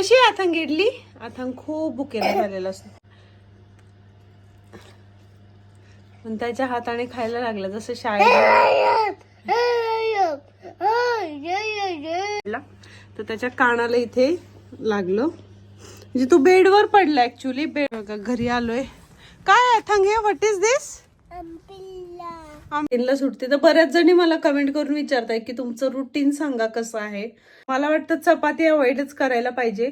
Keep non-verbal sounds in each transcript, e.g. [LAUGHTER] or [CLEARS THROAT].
कशी अथंग इडली? अथंग खूप बुकेला झालेला असतो. पण त्याच्या हाताने खायला लागलं जसं शाळेत तर त्याच्या कानाला इथे लागलो. म्हणजे तू बेडवर पडला ऍक्च्युली बेड घरी आलोय. काय अथंग हे? व्हॉट इज दिस आम्हीला सुटते. तर बऱ्याच जणी मला कमेंट करून विचारताय की तुमचं रुटीन सांगा कसं आहे? मला वाटतं चपाती अवॉइडच करायला पाहिजे.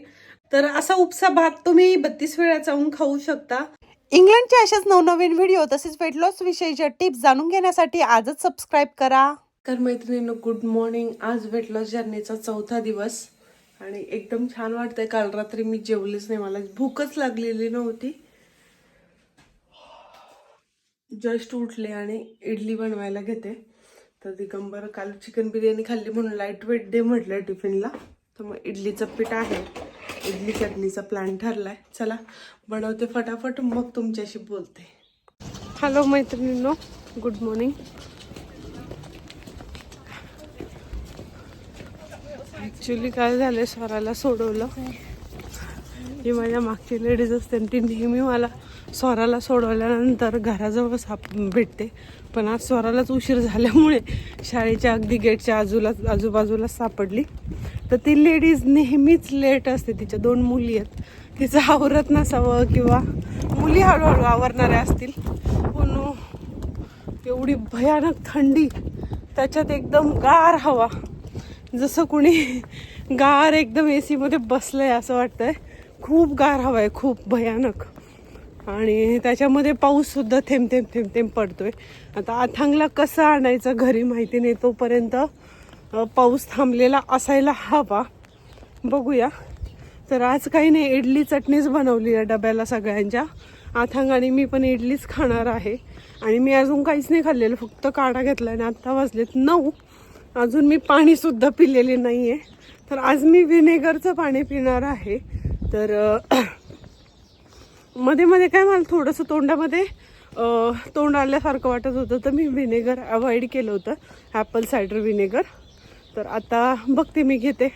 तर असा उपसा भात तुम्ही बत्तीस वेळा चावून खाऊ शकता. इंग्लंडचे असेच नवनवीन व्हिडिओ तसेच वेट लॉस विषयीच्या टिप्स जाणून घेण्यासाठी आजच सबस्क्राईब करा. तर मैत्रिणींनो गुड मॉर्निंग आज वेट लॉस जर्नीचा चौथा दिवस. आणि एकदम छान वाटतंय. काल रात्री मी जेवलीच नाही. मला भूकच लागलेली नव्हती. जस्ट उठले आणि इडली बनवायला घेते. तर दिगंबर काल चिकन बिर्याणी खाल्ली म्हणून लाइट वेट डे म्हटलं टिफिनला तर मग इडलीचं पीठ आहे. इडली चटणीचा प्लॅन ठरला आहे चला बनवते फटाफट मग तुमच्याशी बोलते. हॅलो मैत्रिणींनो. गुड मॉर्निंग ॲक्च्युली काय झालं स्वराला सोडवलं. ही माझ्या मागची लेडीज असते आणि ती नेहमी मला स्वराला सोडवल्यानंतर घराजवळ साप भेटते. पण आज स्वरालाच उशीर झाल्यामुळे शाळेच्या अगदी गेटच्या आजूला आजूबाजूला सापडली. तर ती लेडीज नेहमीच लेट असते. तिच्या दोन मुली आहेत. तिचं आवरत नसावं किंवा मुली हळूहळू आवरणाऱ्या असतील. पण एवढी भयानक थंडी त्याच्यात एकदम गार हवा. जसं कुणी गार एकदम ए सीमध्ये बसलं आहे असं वाटतंय. खूप गार हवा आहे. खूप भयानक. आणि त्याच्यामध्ये पाऊससुद्धा थेंब थेंब थेंब थेंब पडतोय. आता अथांगला कसं आणायचं घरी माहिती नाही तोपर्यंत पाऊस थांबलेला असायला हवा. बघूया. तर आज काही नाही इडली चटणीच बनवली आहे डब्याला सगळ्यांच्या. आथांग आणि मी पण इडलीच खाणार आहे. आणि मी अजून काहीच नाही खाल्लेलं फक्त काढा घेतला आणि आत्ता वाजलेत नऊ. अजून मी पाणीसुद्धा पिलेले नाही आहे तर आज मी व्हिनेगरचं पाणी पिणार आहे. तर मध्ये मध्ये काय मला थोडंसं तोंडामध्ये तोंड आल्यासारखं वाटत होतं तर मी व्हिनेगर अवॉइड केलं होतं ॲपल सायडर व्हिनेगर तर आता बघते मी घेते.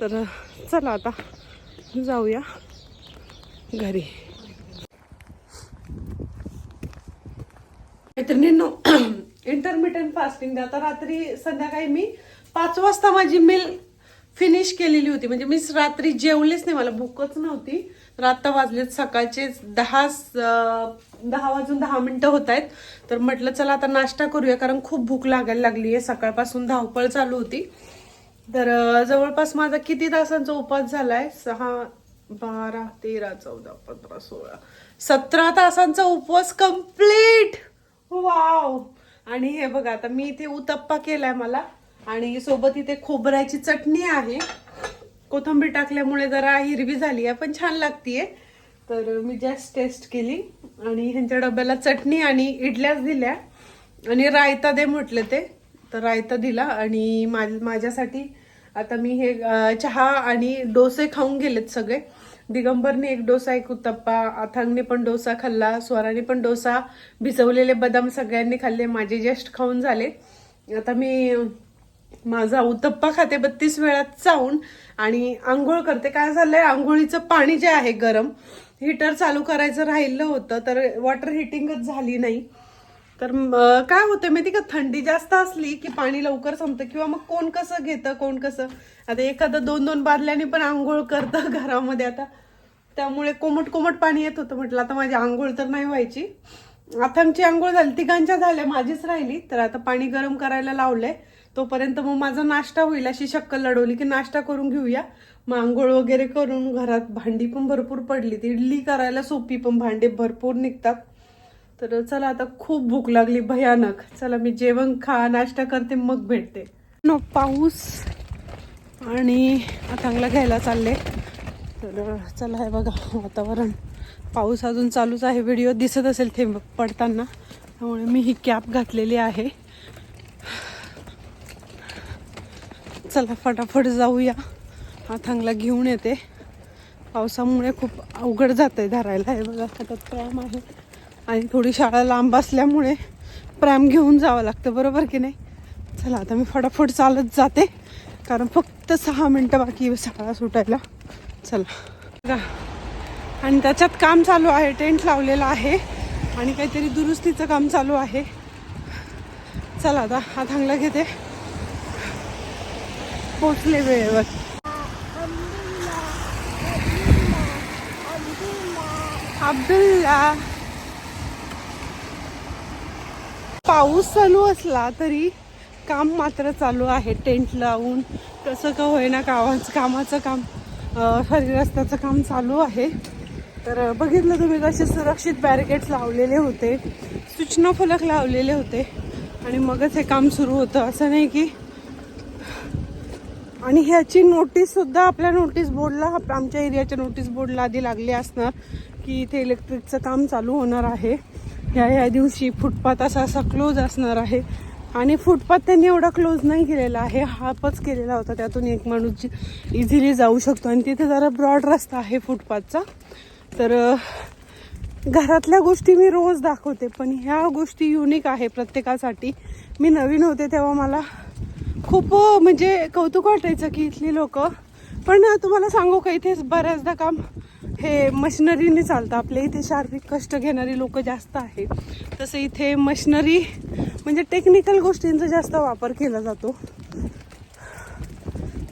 तर चला आता जाऊया घरी. मैत्रिणींनो [CLEARS THROAT] इंटरमिडियंट फास्टिंग आता रात्री संध्याकाळी मी पाच वाजता माझी मिल फिनिश केलेली होती. म्हणजे मी रात्री जेवलेच नाही मला भूकच नव्हती. तर आता वाजलेत सकाळचे दहा दहा वाजून दहा मिनिटं होत आहेत. तर म्हटलं चला आता नाश्ता करूया कारण खूप भूक लागायला लागली आहे. सकाळपासून धावपळ चालू होती. तर जवळपास माझा किती तासांचा उपवास झालाय? सहा बारा तेरा चौदा पंधरा सोळा सतरा तासांचा उपवास कंप्लीट वाव आणि हे बघा आता मी इथे उत्तप्पा केलाय मला. आणि सोबत इथे खोबऱ्याची चटणी आहे. कोथिंबीर टाकल्यामुळे जरा हिरवी झाली आहे पण छान लागतीये. तर मी जस्ट टेस्ट केली आणि ह्यांच्या डब्याला चटणी आणि इडल्याच दिल्या. आणि रायता दे म्हटले ते. तर रायता दिला आणि माझ- माझ्यासाठी आता मी हे चहा आणि डोसे खाऊन गेलेत सगळे. दिगंबरने एक डोसा एक उत्तप्पा अथांगने पण डोसा खाल्ला स्वराने पण डोसा भिजवलेले बदाम सगळ्यांनी खाल्ले माझे जस्ट खाऊन झाले. आता मी माझा उत्तप्पा खाते बत्तीस वेळात चावून आणि आंघोळ करते. काय झालंय? आंघोळीचं पाणी जे आहे गरम हीटर चालू करायचं राहिलं होतं तर वॉटर हिटिंगच झाली नाही. तर काय होतं माहिती का? थंडी जास्त असली की पाणी लवकर संपतं. किंवा मग कोण कसं घेतं कोण कसं? आता एखादं दोन दोन बादल्याने पण आंघोळ करतं [LAUGHS] घरामध्ये आता. त्यामुळे कोमट कोमट पाणी येत होतं. म्हटलं आता माझी आंघोळ तर नाही व्हायची. आमची आंघोळ झाली तिघांच्या झाल्या माझीच राहिली. तर आता पाणी गरम करायला लावलंय. तोपर्यंत मग माझा नाश्ता होईल अशी शक्कल लढवली की नाश्ता करून घेऊया. मग आंघोळ वगैरे करून घरात भांडी पण भरपूर पडली. ती इडली करायला सोपी पण भांडे भरपूर निघतात. तर चला आता खूप भूक लागली भयानक. चला मी जेवण खा नाश्ता करते मग भेटते. नो पाऊस. आणि चांगला घ्यायला चालले. तर चला हे बघा वातावरण. पाऊस अजून चालूच आहे. व्हिडिओ दिसत असेल थेंब पडताना. त्यामुळे मी ही कॅप घातलेली आहे. चला फटाफट जाऊया. हातांगला घेऊन येते. पावसामुळे खूप अवघड जात आहे धरायला. हे बघा हातात प्रॅम आहे. आणि थोडी शाळा लांब असल्यामुळे प्रॅम घेऊन जावं लागतं बरोबर की नाही? चला आता मी फटाफट चालत जाते. कारण फक्त सहा मिनटं बाकी शाळा सुटायला. चला. बघा. आणि त्याच्यात काम चालू आहे. टेंट लावलेला आहे. आणि काहीतरी दुरुस्तीचं काम चालू आहे. चला आता हा थांगला घेते. पोचले वेळेवर. अब्दुल्ला. पाऊस चालू असला तरी काम मात्र चालू आहे. टेंट लावून कसं का होईना कामाचं कामाचं काम सॉरी रस्त्याचं काम चालू आहे. तर बघितलं तुम्ही कसे सुरक्षित बॅरिकेड्स लावलेले होते. सूचना फलक लावलेले होते. आणि मगच हे काम सुरू होतं. असं नाही की आणि ह्याची नोटीस सुद्धा आपल्या नोटीस बोर्डला आप- आमच्या एरियाच्या नोटीस बोर्डला आधी लागली असणार की इथे इलेक्ट्रिकचं काम चालू होणार आहे. ह्या ह्या दिवशी फुटपाथ असा असा क्लोज असणार आहे. आणि फुटपाथ त्यांनी एवढा क्लोज नाही केलेला आहे. हापच केलेला होता. त्यातून एक माणूस इझिली जाऊ शकतो. आणि तिथे जरा ब्रॉड रस्ता आहे फुटपाथचा तर घरातल्या गोष्टी मी रोज दाखवते. पण ह्या गोष्टी युनिक आहे प्रत्येकासाठी. मी नवीन होते तेव्हा मला खूप म्हणजे कौतुक वाटायचं की इथली लोक. पण तुम्हाला सांगू का इथे बऱ्याचदा काम हे मशिनरीने चालतं. आपल्या इथे शारीरिक कष्ट घेणारी लोक जास्त आहे तसं इथे मशिनरी म्हणजे टेक्निकल गोष्टींचा जास्त वापर केला जातो.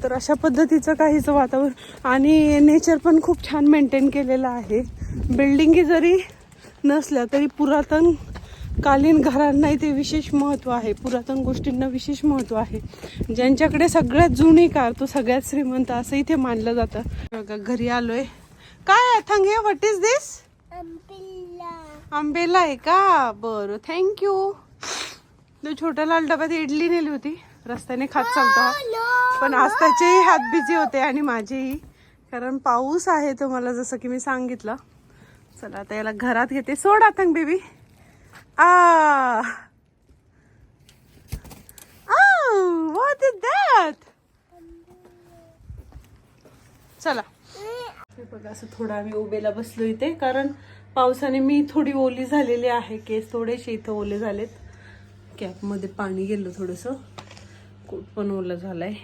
तर अशा पद्धतीचं काहीच वातावरण आणि नेचर पण खूप छान मेंटेन केलेलं आहे. बिल्डिंगी जरी नसल्या तरी पुरातन कालीन घरांना इथे विशेष महत्त्व आहे. पुरातन गोष्टींना विशेष महत्त्व आहे. ज्यांच्याकडे सगळ्यात जुनी कार तो सगळ्यात श्रीमंत असं इथे मानलं जातं. बघा घरी आलोय. काय थंगे व्हॉट इज दिस आंबेला आहे का? बरं थँक्यू तो छोट्या लाल डब्यात इडली नेली होती. रस्त्याने खात चालतो पण आज त्याचेही हात बिझी होते आणि माझेही. कारण पाऊस आहे तो मला जसं की मी सांगितलं. चला आता याला घरात घेते. सोड आतंग baby Ah! Oh, what is that? चला. बघा असं थोडं आम्ही उभेला बसलो इथे कारण पावसाने मी थोडी ओली झालेली आहे. केस थोडेसे इथं ओले झालेत. कॅपमध्ये पाणी गेलं थोडंसं. कोट पण ओलं झालंय.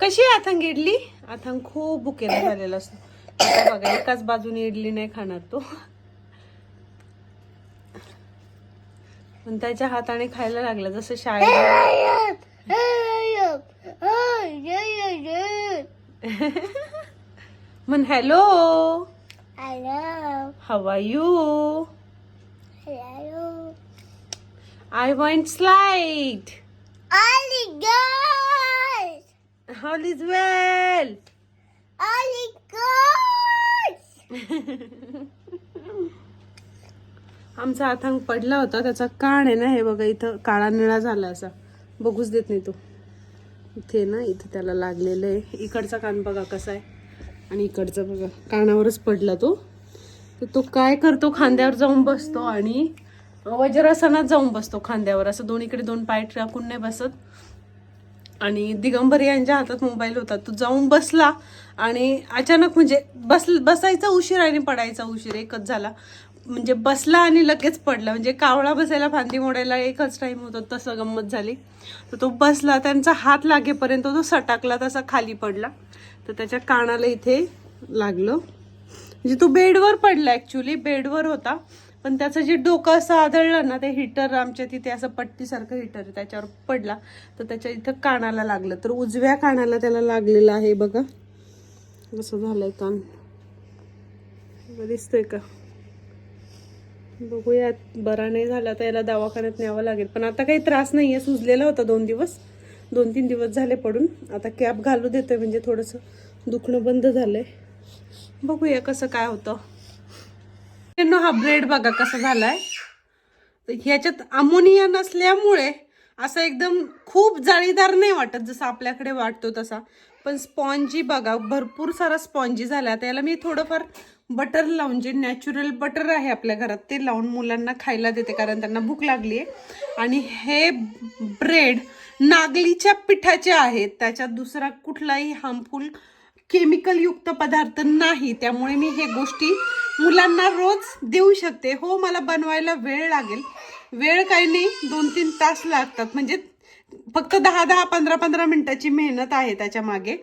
कशी आहे अथांग इडली? अथांग खूप भुकेला झालेला असतो. बघा एकाच बाजूने इडली नाही खाणार तो. पण त्याच्या हाताने खायला लागला जसं शाळेत म्हण hello. Are you. I want slide Ollie goes. All is well Ollie goes. आमचा अथांग पडला होता त्याचा काण आहे ना हे बघा इथं काळा निळा झाला असा. बघूच देत नाही तो. इथे ना इथं त्याला लागलेलं आहे. इकडचा कान बघा कसा आहे. आणि इकडचा बघा कानावरच पडला तो. तर तो काय करतो खांद्यावर जाऊन बसतो आणि वज्रासनात जाऊन बसतो खांद्यावर. असं दोन्हीकडे दोन पाय टाकून नाही बसत. आणि दिगंबर यांच्या हातात मोबाईल होता. तो जाऊन बसला आणि अचानक म्हणजे बस बसायचा उशीर आणि पडायचा उशीर एकच झाला. म्हणजे बसला आणि लगेच पडला. म्हणजे कावळा बसायला फांदी मोडायला एकच टाईम होतो तसं गंमत झाली. तर तो बसला त्यांचा हात लागेपर्यंत तो सटाकला तसा खाली पडला. तर त्याच्या कानाला इथे लागलं. म्हणजे तो बेडवर पडला ॲक्च्युली बेडवर होता. पण त्याचं जे डोकं असं आदळलं ना ते हिटर आमच्या तिथे असं पट्टीसारखं हिटर आहे त्याच्यावर पडला. तर त्याच्या इथं कानाला लागलं. तर उजव्या कानाला त्याला लागलेलं आहे बघा. असं झालंय कान. दिसतंय का? बघूयात. बरा नाही झाला तर याला दवाखान्यात न्यावं लागेल. पण आता काही त्रास नाही आहे सुजलेला होता दोन दिवस. दोन तीन दिवस झाले पडून. आता कॅप घालू देतोय. म्हणजे थोडंसं दुखणं बंद झालंय. बघूया कसं काय होतं. हा ब्रेड बघा कसा झालाय. आहे ह्याच्यात अमोनिया नसल्यामुळे असं एकदम खूप जाळीदार नाही वाटत. जसं आपल्याकडे वाटतो तसा. पण स्पॉन्जी बघा भरपूर सारा स्पॉन्जी झाला. त्याला मी थोडंफार बटर लावून जे नॅचरल बटर आहे आपल्या घरात ते लावून मुलांना खायला देते कारण त्यांना भूक लागली आहे आणि हे ब्रेड नागलीच्या पिठाचे आहेत त्याच्यात दुसरा कुठलाही हार्मफुल केमिकलयुक्त पदार्थ नाही. त्यामुळे मी हे गोष्टी मुलांना रोज देऊ शकते. हो मला बनवायला वेळ लागेल. वेळ काही नाही दोन तीन तास लागतात. म्हणजे फक्त दहा दहा पंधरा पंधरा मिनिटाची मेहनत आहे त्याच्यामागे.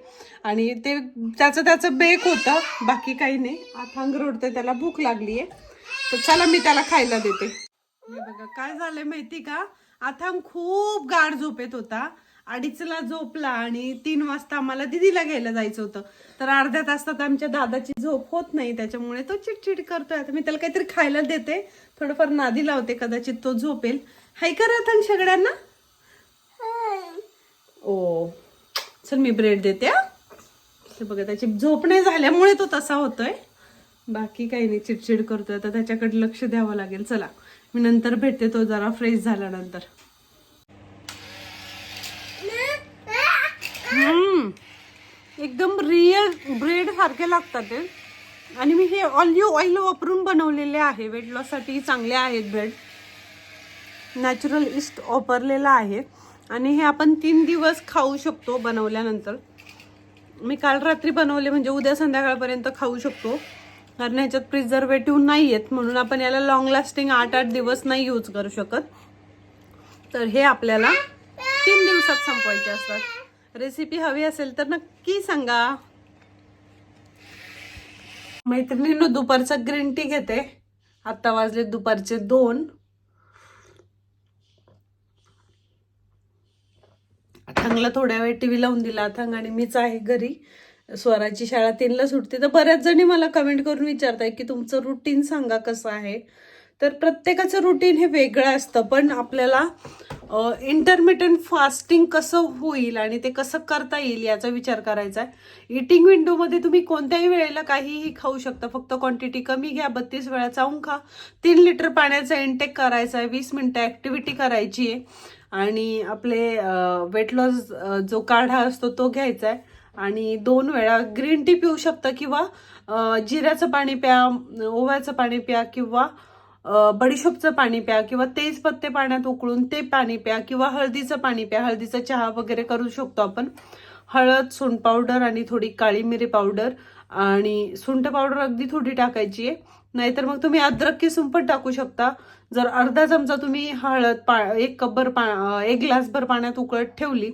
आणि ते त्याचं त्याचं बेक होतं बाकी काही नाही. अथांग रोडते त्याला भूक लागली आहे तर चला मी त्याला खायला देते. बघा काय झालंय माहिती का? अथांग खूप गाढ झोपेत होता. अडीचला झोपला आणि तीन वाजता आम्हाला दिदीला घ्यायला जायचं होतं. तर अर्ध्या तासात आमच्या दादाची झोप होत नाही त्याच्यामुळे तो चिडचिड करतोय. आता मी त्याला काहीतरी खायला देते. थोडंफार नादी लावते कदाचित तो झोपेल. हाय का रे अथांग सगळ्यांना? ओ चल मी ब्रेड देते हा. बघा त्याची झोप नाही झाल्यामुळे तो तसा होतोय. बाकी काही नाही चिडचिड करतोय. तर त्याच्याकडे लक्ष द्यावं लागेल. चला मी नंतर भेटते. तो जरा फ्रेश झाल्यानंतर. एकदम रिअल ब्रेड सारखे लागतात ते. आणि मी हे ऑलिव्ह ऑइल वापरून बनवलेले आहे. वेट लॉससाठी चांगले आहेत ब्रेड नॅचरल इस्ट वापरलेला आहे. आणि हे आपण तीन दिवस खाऊ शकतो बनवल्यानंतर. मी काल रात्री बनवले म्हणजे उद्या संध्याकाळपर्यंत खाऊ शकतो. कारण ह्याच्यात प्रिझर्वेटिव्ह नाही आहेत म्हणून आपण याला लॉंग लास्टिंग आठ आठ दिवस नाही यूज करू शकत. तर हे आपल्याला तीन दिवसात संपवायचे असतात. रेसिपी हवी असेल तर नक्की सांगा. मैत्रिणीनं दुपारचा ग्रीन टी घेते. आत्ता वाजले दुपारचे दोन. थांगला थोड्या वेळ टीव्ही लावून दिला थांग आणि मीच आहे घरी. स्वराची शाळा तीनला सुटते. तर बऱ्याच जणी मला कमेंट करून विचारताय की तुमचं रुटीन सांगा कसं आहे? तर प्रत्येकाचं रुटीन हे वेगळं असतं पण आपल्याला इंटरमिटंट फास्टिंग कसं होईल आणि ते कसं करता येईल याचा विचार करायचा आहे. इटिंग विंडोमध्ये तुम्ही कोणत्याही वेळेला काहीही खाऊ शकता. फक्त क्वांटिटी कमी घ्या बत्तीस वेळा चावून खा. तीन लिटर पाण्याचा इंटेक करायचा आहे वीस मिनटं ॲक्टिव्हिटी करायची आहे. आणि आपले वेट लॉस जो काढा असतो तो घ्यायचा आहे. आणि दोन वेळा ग्रीन टी पिऊ शकता किंवा जिऱ्याचं पाणी प्या ओव्याचं पाणी प्या किंवा बडीशोपचं पाणी प्या किंवा तेजपत्ते पाण्यात उकळून ते पाणी प्या किंवा हळदीचं पाणी प्या. हळदीचा चहा वगैरे करू शकतो आपण. हळद सुंठ पावडर आणि थोडी काळी मिरी पावडर आणि सुंठ पावडर अगदी थोडी टाकायची आहे. नाहीतर मग तुम्ही अद्रक किसून पण टाकू शकता. जर अर्धा चमचा तुम्ही हळद पा एक कपभर पा एक ग्लासभर पाण्यात उकळत ठेवली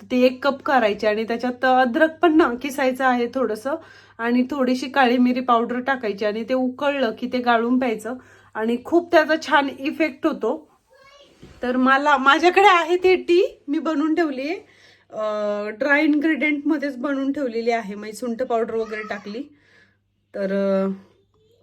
तर ती एक कप करायची आणि त्याच्यात अद्रक पण ना किसायचं आहे थोडंसं. आणि थोडीशी काळी मिरी पावडर टाकायची आणि ते उकळलं की ते गाळून प्यायचं. आणि खूप त्याचा छान इफेक्ट होतो. तर मला माझ्याकडे आहे ते टी मी बनवून ठेवली आहे. ड्राय इन्ग्रेडियंटमध्येच बनवून ठेवलेली आहे. म्हणजे सुंठ पावडर वगैरे टाकली. तर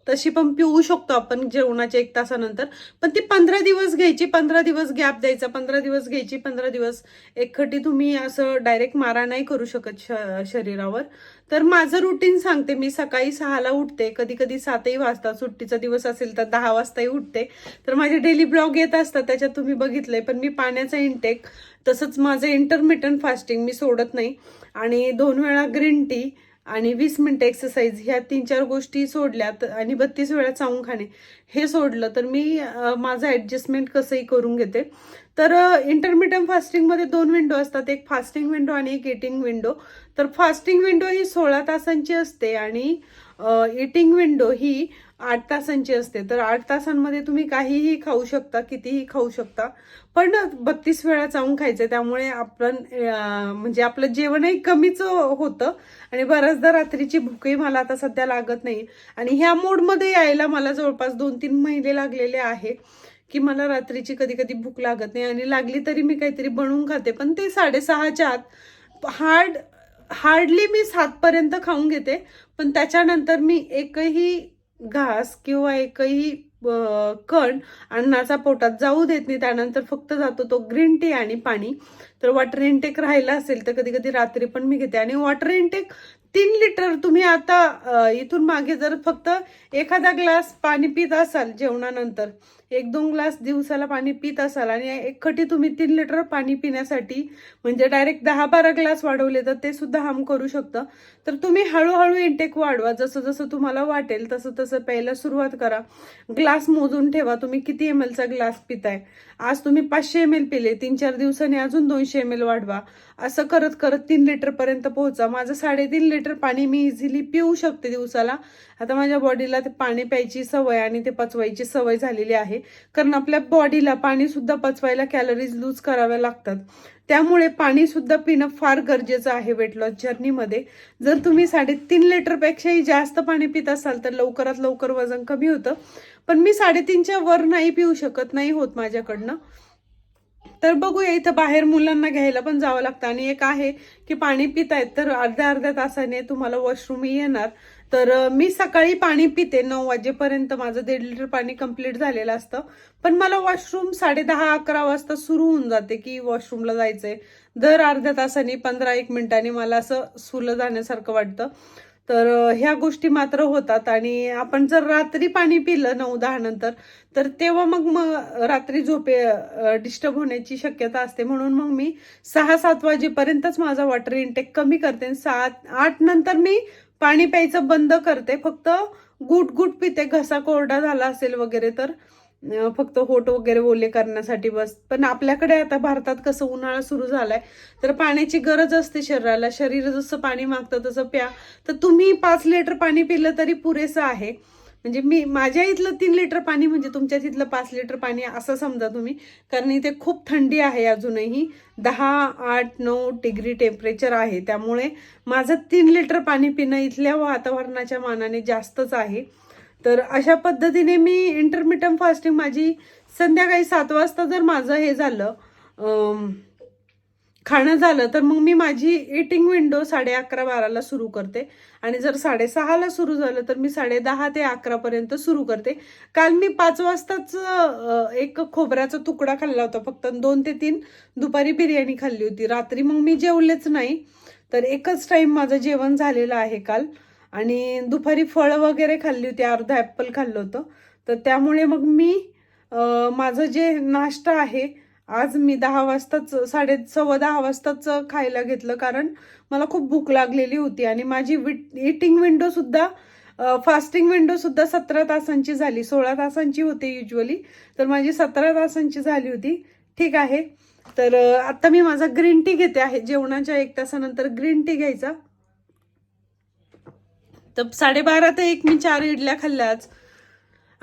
तशी पण पिऊ शकतो आपण जेवणाच्या एक तासानंतर. पण ती पंधरा दिवस घ्यायची पंधरा दिवस गॅप द्यायचा पंधरा दिवस घ्यायची पंधरा दिवस. एकखटी तुम्ही असं डायरेक्ट मारा नाही करू शकत श शरीरावर. तर माझं रुटीन सांगते मी सकाळी सहाला उठते कधी कधी सातही वाजता सुट्टीचा दिवस असेल तर दहा वाजताही उठते. तर माझे डेली ब्लॉग येत असतात त्याच्यात तुम्ही बघितलंय पण मी पाण्याचा इंटेक तसंच माझं इंटरमिटंट फास्टिंग मी सोडत नाही. आणि दोन वेळा ग्रीन टी आणि वीस मिनटं एक्सरसाइज ह्या तीन चार गोष्टी सोडल्या तर आणि बत्तीस वेळा चावून खाणे हे सोडलं तर मी माझं ॲडजस्टमेंट कसंही करून घेते. तर इंटरमिडियम फास्टिंगमध्ये दोन विंडो असतात एक फास्टिंग विंडो आणि एक इटिंग विंडो तर फास्टिंग विंडो ही सोळा तासांची असते आणि इटिंग विंडो ही आठ तासांची असते. तर आठ तासांमध्ये तुम्ही काहीही खाऊ शकता कितीही खाऊ शकता. पण बत्तीस वेळा चावून खायचं. त्यामुळे आपण म्हणजे आपलं जेवणही कमीच होतं. आणि बऱ्याचदा रात्रीची भूकही मला आता सध्या लागत नाही. आणि ह्या मोडमध्ये यायला मला जवळपास दोन तीन महिने लागलेले आहे की मला रात्रीची कधी कधी भूक लागत नाही. आणि लागली तरी मी काहीतरी बनवून खाते. पण ते साडेसहाच्या आत हार्ड हार्डली मी सातपर्यंत खाऊन घेते. पण त्याच्यानंतर मी एकही घास किंवा एकही कण अन्नाचा पोटात जाऊ देत नाही. त्यानंतर फक्त जातो तो ग्रीन टी आणि पाणी. तर वॉटर इनटेक राहिला असेल तर कधी कधी रात्री पण मी घेते. आणि वॉटर इनटेक तीन लिटर तुम्ही आता इथून मागे जर फक्त एखादा ग्लास पाणी पित असाल जेवणानंतर एक दोन ग्लास दिवसाला पाणी पित असाल आणि एकखटी तुम्ही तीन लिटर पाणी पिण्यासाठी म्हणजे डायरेक्ट दहा बारा ग्लास वाढवले तर ते सुद्धा हार्म करू शकतं. तर तुम्ही हळूहळू इंटेक वाढवा. जसं जसं तुम्हाला वाटेल तसं तसं प्यायला सुरुवात करा. ग्लास मोजून ठेवा. तुम्ही किती एम एलचा ग्लास पिताय? आज तुम्ही पाचशे एम एल पिले तीन चार दिवसांनी अजून दोनशे एम एल वाढवा. असं करत करत तीन लिटरपर्यंत पोहोचा. माझं साडेतीन लिटर पाणी मी इझिली पिऊ शकते दिवसाला. आता माझ्या बॉडीला ते पाणी प्यायची सवय आणि ते पचवायची सवय झालेली आहे. कारण आपल्या बॉडीला पाणी सुद्धा पचवायला कॅलरीज लूज कराव्या लागतात. त्यामुळे पाणी सुद्धा पिणं फार गरजेचं आहे वेट लॉस जर्नीमध्ये जर तुम्ही साडेतीन लिटरपेक्षाही जास्त पाणी पित असाल तर लवकरात लवकर वजन कमी होतं. पण मी साडेतीनच्या वर नाही पिऊ शकत नाही होत माझ्याकडनं. तर बघूया इथं बाहेर मुलांना घ्यायला पण जावं लागतं. आणि एक आहे की पाणी पितायत तर अर्ध्या अर्ध्या तासाने तुम्हाला वॉशरूमही येणार. तर मी सकाळी पाणी पिते. नऊ वाजेपर्यंत माझं दीड लिटर पाणी कंप्लीट झालेलं असतं. पण मला वॉशरूम साडे दहा अकरा वाजता सुरू होऊन जाते की वॉशरूमला जायचंय. दर अर्ध्या तासाने पंधरा एक मिनिटांनी मला असं सुलं जाण्यासारखं वाटतं. तर ह्या गोष्टी मात्र होतात. आणि आपण जर रात्री पाणी पिलं नऊ दहा नंतर तर तेव्हा मग मग रात्री झोपे डिस्टर्ब होण्याची शक्यता असते. म्हणून मग मी सहा सात वाजेपर्यंतच माझा वॉटर इंटेक कमी करते. सात आठ नंतर मी पाणी प्यायचं बंद करते. फक्त गुट गुट पिते. घसा कोरडा झाला असेल वगैरे तर फक्त होट वगैरे ओले करण्यासाठी बस. पण आपल्याकडे आता भारतात कसं उन्हाळा सुरू झालाय तर पाण्याची गरज असते शरीराला. शरीर जसं पाणी मागतं तसं प्या. तर तुम्ही पाच लिटर पाणी पिलं तरी पुरेसं आहे. म्हणजे मी माझ्या इथलं तीन लिटर पाणी म्हणजे तुमच्या तिथलं पाच लिटर पाणी असं समजा तुम्ही. कारण इथे खूप थंडी आहे अजूनही. दहा आठ नऊ डिग्री टेम्परेचर आहे. त्यामुळे माझं तीन लिटर पाणी पिणं इथल्या वातावरणाच्या मानाने जास्तच आहे. तर अशा पद्धतीने मी इंटरमिटम फास्टिंग माझी संध्याकाळी सात वाजता जर माझं हे झालं खाणं झालं तर मग मी माझी इटिंग विंडो साडे अकरा बाराला सुरू करते. आणि जर साडेसहाला सुरू झालं तर मी साडे दहा ते अकरापर्यंत सुरू करते. काल मी पाच वाजताच एक खोबऱ्याचा तुकडा खाल्ला होता. फक्त दोन ते तीन दुपारी बिर्याणी खाल्ली होती. रात्री मग मी जेवलेच नाही. तर एकच टाईम माझं जेवण झालेलं आहे काल. आणि दुपारी फळं वगैरे खाल्ली होती. अर्धा ॲपल खाल्लं होतं. तर त्यामुळे मग मी माझं जे नाश्ता आहे आज मी दहा वाजताच साडे सव्वा दहा वाजताच खायला घेतलं कारण मला खूप भूक लागलेली होती आणि माझी विट इटिंग विंडो सुद्धा फास्टिंग विंडो सुद्धा सतरा तासांची झाली. सोळा तासांची होते युजली तर माझी सतरा तासांची झाली होती. ठीक आहे. तर आत्ता आता मी माझा ग्रीन टी घेते आहे. जेवणाच्या एक तासानंतर ग्रीन टी घ्यायचा. तर साडेबारा ते एक मी चार इडल्या खाल्ल्याच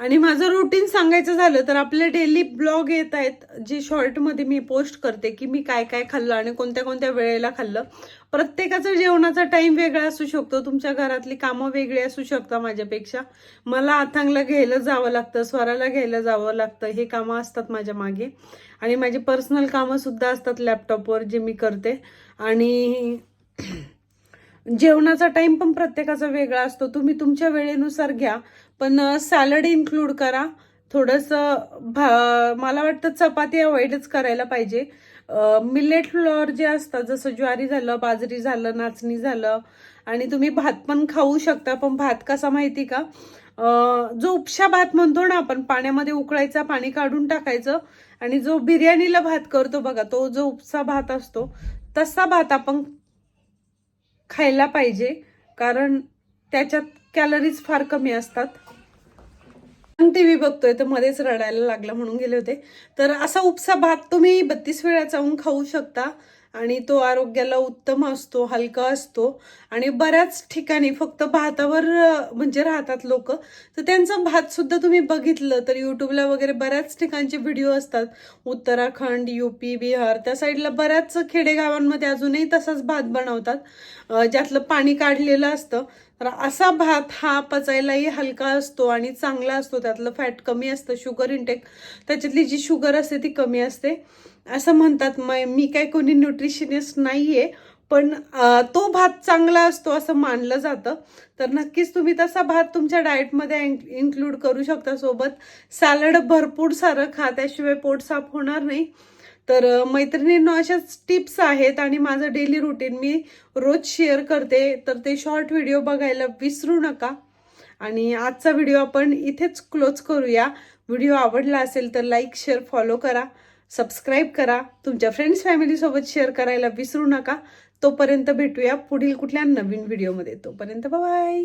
आणि माझं रुटीन सांगायचं झालं तर आपले डेली ब्लॉग येत आहेत जे शॉर्टमध्ये मी पोस्ट करते की मी काय काय खाल्लं आणि कोणत्या कोणत्या वेळेला खाल्लं. प्रत्येकाचा जेवणाचा टाईम वेगळा असू शकतो तुमच्या घरातली कामं वेगळी असू शकतात माझ्यापेक्षा. मला अथांगला घ्यायला जावं लागतं स्वराला घ्यायला जावं लागतं हे कामं असतात माझ्या मागे. आणि माझी पर्सनल कामंसुद्धा असतात लॅपटॉपवर जे मी करते. आणि जेवणाचा टाइम पण प्रत्येकाचा वेगळा असतो. तुम्ही तुमच्या वेळेनुसार घ्या. पण सॅलड इन्क्लूड करा. थोडंसं भा मला वाटतं चपाती अवॉइडच करायला पाहिजे. मिलेट फ्लॉर जे असतात जसं ज्वारी झालं बाजरी झालं नाचणी झालं आणि तुम्ही भात पण खाऊ शकता. पण भात कसा माहिती का? जो उपशा भात म्हणतो ना आपण पाण्यामध्ये उकळायचा पाणी काढून टाकायचं आणि जो बिर्याणीला भात करतो बघा तो जो उपसा भात असतो तसा भात आपण खायला पाहिजे कारण त्याच्यात कॅलरीज फार कमी असतात. टी व्ही बघतोय तर मध्येच रडायला लागला म्हणून गेले होते. तर असा उपसा भात तुम्ही बत्तीस वेळा चावून खाऊ शकता. आणि तो आरोग्याला उत्तम असतो हलका असतो. आणि बऱ्याच ठिकाणी फक्त भातावर म्हणजे राहतात लोक. तर त्यांचं भात सुद्धा तुम्ही बघितलं तर युट्यूबला वगैरे बऱ्याच ठिकाणचे व्हिडिओ असतात. उत्तराखंड युपी बिहार त्या साईडला बऱ्याच खेडेगावांमध्ये अजूनही तसाच भात बनवतात. ज्यातलं पाणी काढलेलं असतं. तर असा भात हा पचायलाही हलका असतो आणि चांगला असतो. त्यातलं फॅट कमी असतं शुगर इंटेक त्याच्यातली जी शुगर असते ती कमी असते. असं म्हणतात मै मी काय कोणी न्यूट्रिशनिस्ट आहे पण तो भात चांगला असतो असं मानलं जातं. तर नक्कीच तुम्ही तसा भात तुमच्या डाएटमध्ये इन्क्लूड करू शकता. सोबत सॅलड भरपूर सारं खा त्याशिवाय पोट साफ होणार नाही. तर मैत्रिणींना मैत्रिणींनो अशाच टिप्स आहेत आणि माझं डेली रुटीन मी रोज शेअर करते. तर ते शॉर्ट व्हिडिओ बघायला विसरू नका. आणि आजचा व्हिडिओ आपण इथेच क्लोज करूया. व्हिडिओ आवडला असेल तर लाईक शेअर फॉलो करा. सबस्क्राईब करा. तुमच्या फ्रेंड्स फॅमिलीसोबत शेअर करायला विसरू नका. तोपर्यंत भेटूया पुढील कुठल्या नवीन व्हिडिओमध्ये तोपर्यंत बाय